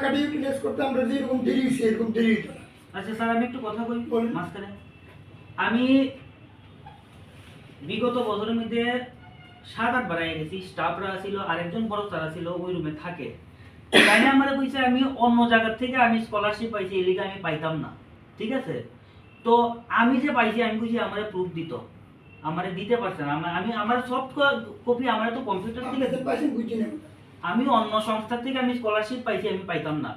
টাকাটা ইউটিলাইজ করতে আমরা যেরকম দেরি হয়েছে এরকম দেরি হতো না। আচ্ছা স্যার আমি একটু কথা বলি মাঝখানে। আমি বিগত বছরের মধ্যে সাত আট বাড়াই গেছি স্টাফরা ছিল আরেকজন বড় ছিল ওই রুমে থাকে। তাই না আমার কইছে আমি অন্য জায়গার থেকে আমি স্কলারশিপ পাইছি এই লিগে আমি পাইতাম না। ঠিক আছে? তো আমি যে পাইছি আমি কইছি আমারে প্রুফ দিত। আমারে দিতে পারছে না। আমি আমার সফট কপি আমার তো কম্পিউটার থেকে পাইছেন না। আমি অন্য সংস্থা থেকে আমি স্কলারশিপ পাইছি আমি পাইতাম না।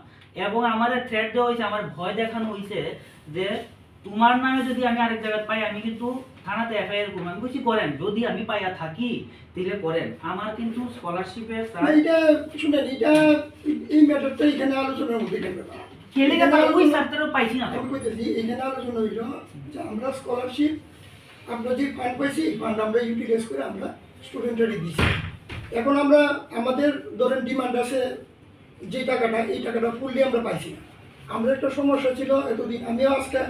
এবং আমার থ্রেট দেওয়া হয়েছে আমার ভয় দেখানো হয়েছে যে তোমার নামে যদি আমি আরেক জায়গায় পাই আমি কিন্তু থানাতে এফআইআর করব। আমি বলছি করেন যদি আমি পাইয়া থাকি তাহলে করেন। আমার কিন্তু স্কলারশিপের এটা শুনেন এটা এই ম্যাটারটা এখানে আলোচনার মধ্যে খেলে গেছে? ওই স্যারটারও পাইছি না তো। আমি কইতেছি এখানে আলোচনা হইল যে আমরা স্কলারশিপ আমরা যে ফান্ড পাইছি ফান্ড আমরা ইউটিলাইজ করে আমরা স্টুডেন্টরা দিছি। এখন আমরা আমাদের ধরেন ডিমান্ড আছে, যে টাকাটা, এই টাকাটা ফুললি আমরা পাইছি না। আমরা একটা সমস্যা ছিল এতদিন, আমিও আজকে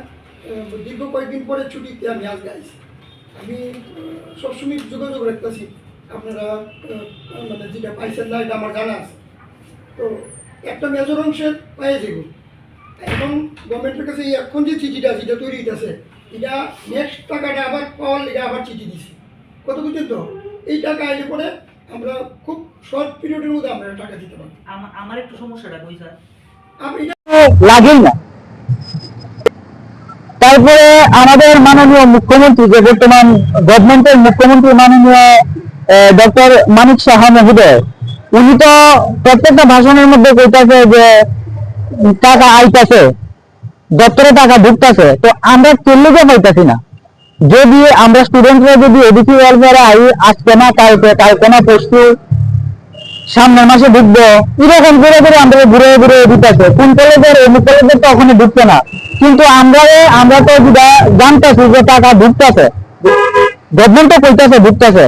দীর্ঘ কয়েকদিন পরে ছুটিতে আমি আজকে আইছি। আমি সবসময় যোগাযোগ রাখতেছি। আপনারা মানে যেটা পাইছেন না, এটা আমার জানা আছে। তো একটা মেজর অংশের পাইয়ে যাব। এখন গভর্নমেন্টের কাছে এই এখন যে চিঠিটা যেটা তৈরি হইতেছে, এটা নেক্সট টাকাটা আবার পাওয়ার লেগে আবার চিঠি দিছি। কত বুঝছেন তো এই টাকা আইলে পরে আমরা খুব শর্ট পিরিয়ডের মধ্যে আমরা টাকা দিতে পারব আমা- আমার একটু সমস্যাটা কই স্যার এটা লাগেই না। তারপরে আমাদের মাননীয় মুখ্যমন্ত্রী যে বর্তমান গভর্নমেন্টের মুখ্যমন্ত্রী মাননীয় ডক্টর মানিক সাহা মহোদয় উনি তো প্রত্যেকটা ভাষণের মধ্যে কইতাছে যে টাকা আইতাছে দপ্তরে টাকা ঢুকতাছে। তো আমরা চল্লিশে পাইতাছি না। যদি আমরা স্টুডেন্টরা যদি এডিসি ওয়েলফেয়ারে আজকে না, কালকে কালকে না পরশু, সামনের মাসে ঢুকবো, এরকম করে করে আমরা ঘুরে ঘুরে দিতেছে কোন কলেজের অমুক কলেজের তো ওখানে ঢুকছে না। কিন্তু আমরা আমরা তো জানতেছি যে টাকা ঢুকতেছে গভর্নমেন্টও কইতেছে ঢুকতেছে।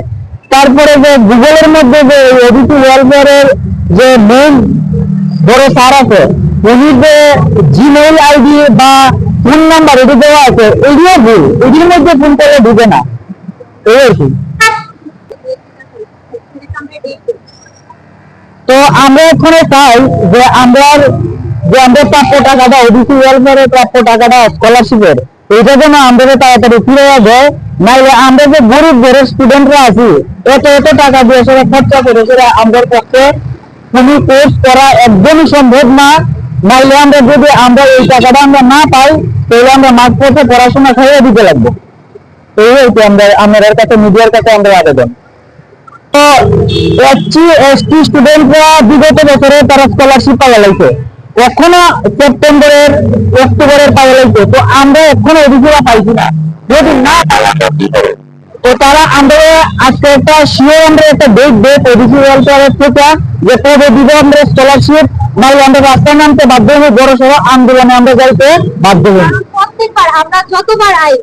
তারপরে যে গুগলের মধ্যে যে ওবিসি ওয়েলফেয়ারের যে মেইন বড় স্যার আছে, উনি যে জিমেইল আইডি বা ফোন নাম্বার, এটি দেওয়া আছে। এটিও ভুল। এটির মধ্যে ফোন করলে ঢুকে না। এই আর কি। তো আমরা এখানে চাই যে আমরা যে আমরা প্রাপ্য টাকাটা ওবিসি ওয়েলফেয়ারের প্রাপ্য টাকাটা স্কলারশিপের এটা যেন আমাদের তাড়াতাড়ি ফিরে দেয় নাইলে আমরা যে গরিব গরিব স্টুডেন্টরা আছি, এত এত টাকা দিয়ে সেটা খরচা করে সেটা আমাদের পক্ষে কোনো কোর্স করা একদমই সম্ভব না। নাইলে আমরা যদি আমরা এই টাকাটা আমরা না পাই, তাহলে আমরা মাঠ পথে পড়াশোনা খাইয়ে দিতে লাগবে। এই হচ্ছে আমরা, আমাদের কাছে, মিডিয়ার কাছে আমরা আবেদন। তো এসসি, এসটি স্টুডেন্টরা বিগত বছরে তারা স্কলারশিপ পাওয়া লাইছে এখনও সেপ্টেম্বরের, অক্টোবরের পাওয়া লাইছে তো আমরা এখনও এদিকে পাইছি না। যদি না পাই, আমরা কি তারা আমরা আজকে একটা শিওর আমরা একটা ডেট ডেট ওডিসি ওয়েলফেয়ারের থেকে, যে কবে দিব আমরা স্কলারশিপ নাহলে আমরা রাস্তায় নামতে বাধ্য হব বড় সড়ো আন্দোলনে আমরা যাইতে বাধ্য হব প্রত্যেকবার, আমরা যতবার আই